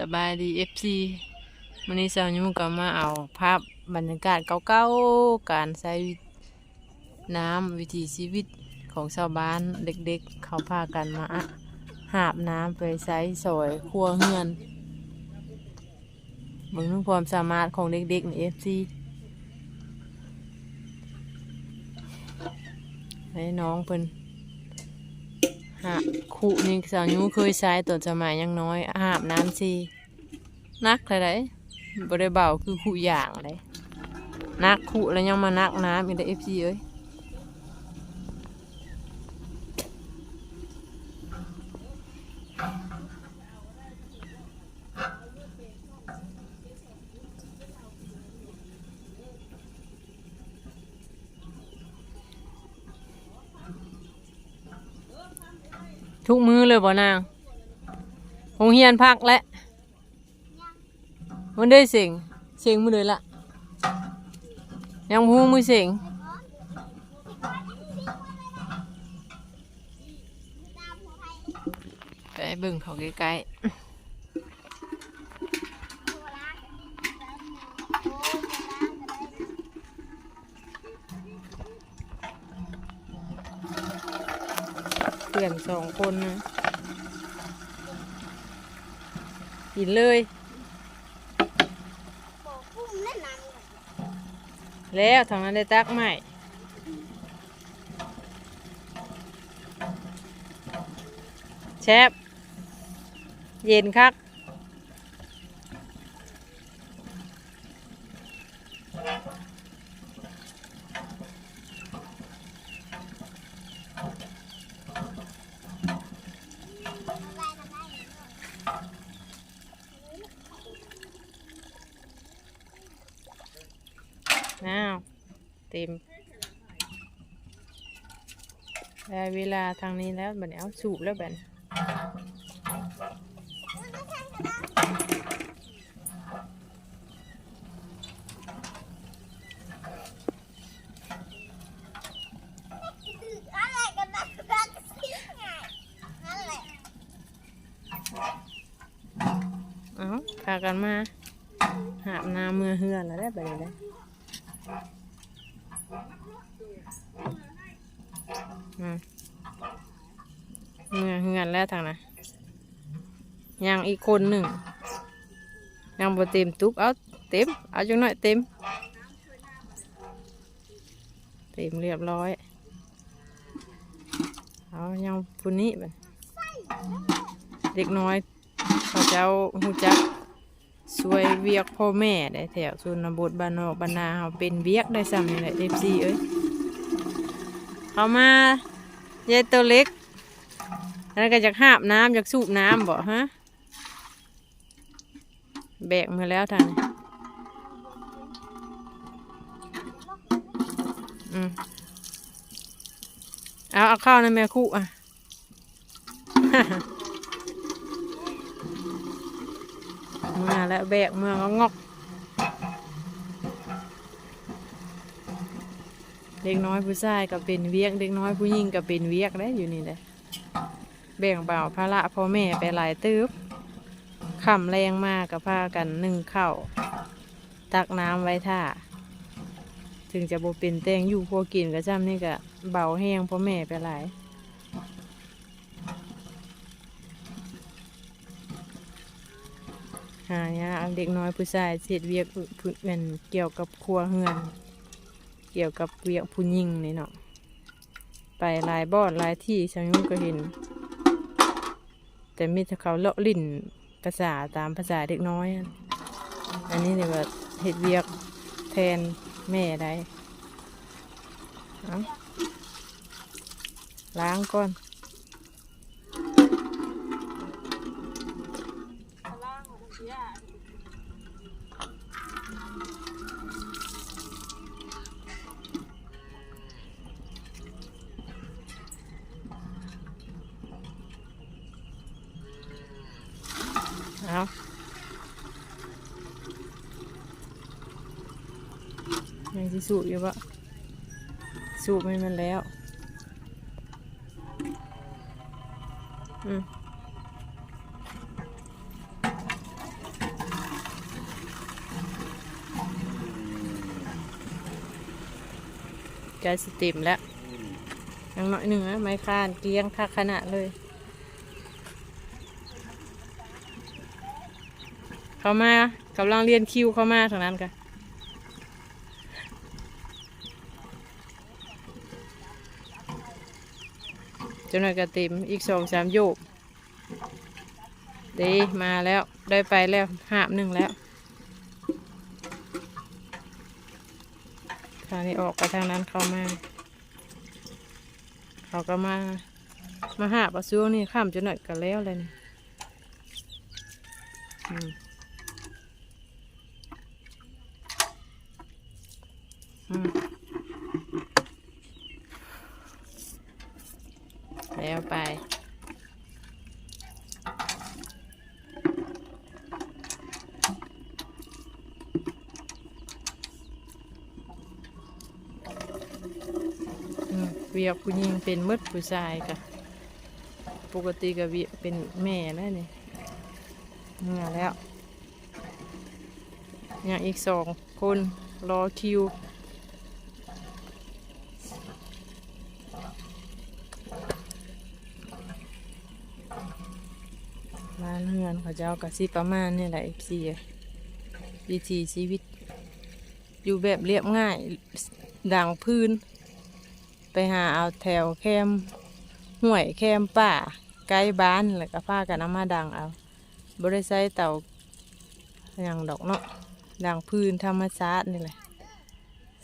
สบายดีเอฟซีวันนี้สาวยุ่งก็มาเอาภาพบรรยากาศเก่าๆ การใช้น้ำวิถีชีวิตของชาวบ้านเด็กๆ เขาพากันมาหาบน้ำไปใช้สอยครัวเฮือนเบิ่งความสามารถของเด็กๆในเอฟซีให้น้องเพิ่น หาคู่นี่สาวยูเคยใช้ตอนสมัยยังน้อยอาบน้ำซีนักเลยได้บริเบาคือคู่อย่างเลยนักคู่แล้วยังมานักน้ำอีกได้เอฟซีเอ้ย ทุกมือเลยบ่นางหงเฮียนพักและมันได้เสียงเสียงมือเลยละยังพูมือเสียงไปเบิ่งเขาใกล้ๆ พื่อนสองคนนะกินเลย แล้วทางนั้นได้ตักใหม่แชบเย็นคัก อ้าว เต็มได้เวลาทางนี้แล้วบันี้เอาสูบแล้วบันี้เอาพากันมา หาบน้ำมือเฮือนแล้วได้บัดนี้เลย อืมเฮือนเฮือนแล้วทางนะยังอีกคนหนึ่งยังบ่เต็มตุกเอาเต็มเอาจังหน่อยเต็ม เต็มเรียบร้อยเอายังผู้นี้บัดเด็กน้อยเขาเจ้าหูจัก ช่วยเวียกพ่อแม่ได้แถวชนบทบ้านนอกบ้านนาเขาเป็นเวียกได้ซ้ำนี่แหละเอฟซีเอ้ยเขามายายตัวเล็กแล้วก็จากหาบน้ำจากสูบน้ำบ่ฮะแบกมาแล้วท่านอืมเอาเอาข้าวในแม่คู่อะ มาแล้วแบกเมืองก็งอกเด็กน้อยผู้ชายก็เป็นเวียก เด็กน้อยผู้หญิงก็เป็นเวียกได้อยู่นี่แหละแบ่งเบาภาระพ่อแม่ไปหลายตืบขำแรงมากกับพากันหนึ่งเข่าตักน้ำไว้ท่า ถึงจะบเป็นแตงอยู่พอกินก็จำนี่ก็เบาแห้งพ่อแม่ไปหลาย หายาเด็กน้อยผู้ชายเสียดเวียกผู้เป็นเกี่ยวกับครัวเฮือน เกี่ยวกับเวียกผู้หญิงนี่เนาะไปหลายบอดหลายที่ชาวยุ่งก็เห็น แต่มีแต่เขาเลาะลิ่นภาษาตามภาษาเด็กน้อย อันนี้เนี่ยว่าเห็ดเวียกแทนแม่ได้ล้างก่อน เอายังสูบอยู่ปะสูบไม่มันแล้ว อืมแกสติมแล้วยังหน่อยหนึ่งนะไม้คานเกียงคักขนาดเลย เข้ามากำลังเรียนคิวเข้ามาทางนั้นกันจนหน่อยก็เต็มอีกสองสามโยบดีมาแล้วได้ไปแล้วหาบหนึ่งแล้วคราวนี้ออกไปทางนั้นเข้ามา เขาก็มา มาหาปลาซิวนี่ข้ามจนหน่อยก็แล้วเลยนี่อืม อืมแล้วไป อืม เวียกผู้หญิงเป็นมืดผู้ชายกะปกติก็เวียเป็นแม่แล้วนี่เมื่อแล้วยังอีกสองคนรอคิวบ้านเฮือนเขาเจ้าก็สิประมาณนี่แหละเอฟซีวิถีชีวิต อยู่แบบเรียบง่ายดังพื้น ไปหาเอาแถวแคมห่วยแคมป่าใกล้บ้านแล้วก็พากันเอามาดังเอาบริใช้เต่าอย่างดอกเนาะดังพื้นธรรมชาตินี่แหละ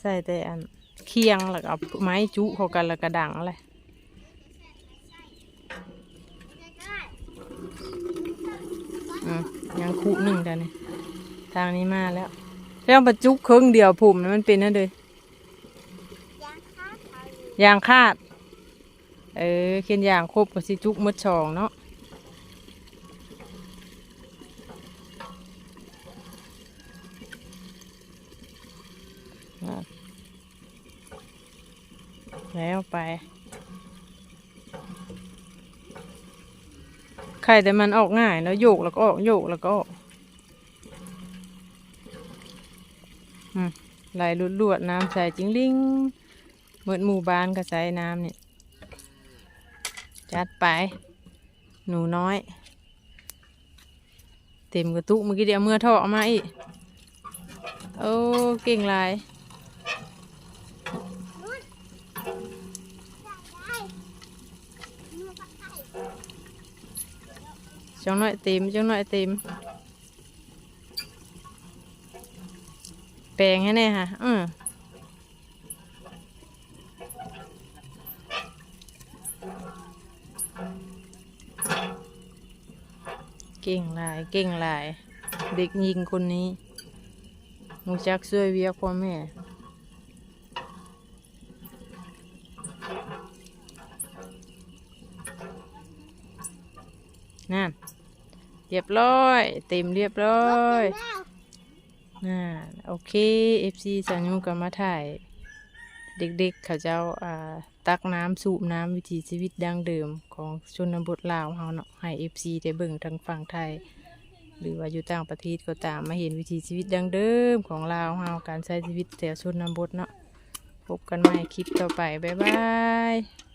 ใส่แต่อันเคียงแล้วก็เอาไม้จุเขากันแล้วก็ดังอะไรอืมยังคู่หนึ่งแต่นี่ทางนี้มาแล้วเรื่องประจุเครื่องเดียวผมมันเป็นนั่นเลย ยางคาด เออเขียนยางครบกับสิจุกมดช่องเนาะแล้วไป ไข่แต่มันออกง่ายแล้วโยกแล้วก็ออกโยกแล้วก็ออกอืมไหลลุดลวดๆน้ำใส่จิงลิง เหมือนหมู่บ้านก็ใส่น้ำเนี่ยจัดไป หนูน้อย เต็มกระตุกเมื่อกี้เดียวเมื่อท่อออกมาอีก โอ้เก่งลายจังหน่อยเต็มจังหน่อยเต็มแปลงให้แน่ค่ะอือ ก่งหลาย เก่งหลาย เด็กยิงคนนี้มูจักช่วยเวียกพ่อแม่นั่นเรียบร้อย เต็มเรียบร้อยน่าโอเค FC สัญญุก็มาถ่าย เด็กๆเขาเจ้าอ่า ตักน้ำสูบน้ำวิถีชีวิตดังเดิมของชนบทลาวเฮาเนาะให้เอฟซีได้เบิ่งทางฝั่งไทย หรือว่าอยู่ต่างประเทศก็ตามมาเห็นวิถีชีวิตดังเดิมของลาวเฮาการใช้ชีวิตแต่ชนบทเนาะพบกันใหม่คลิปต่อไป บ๊ายบาย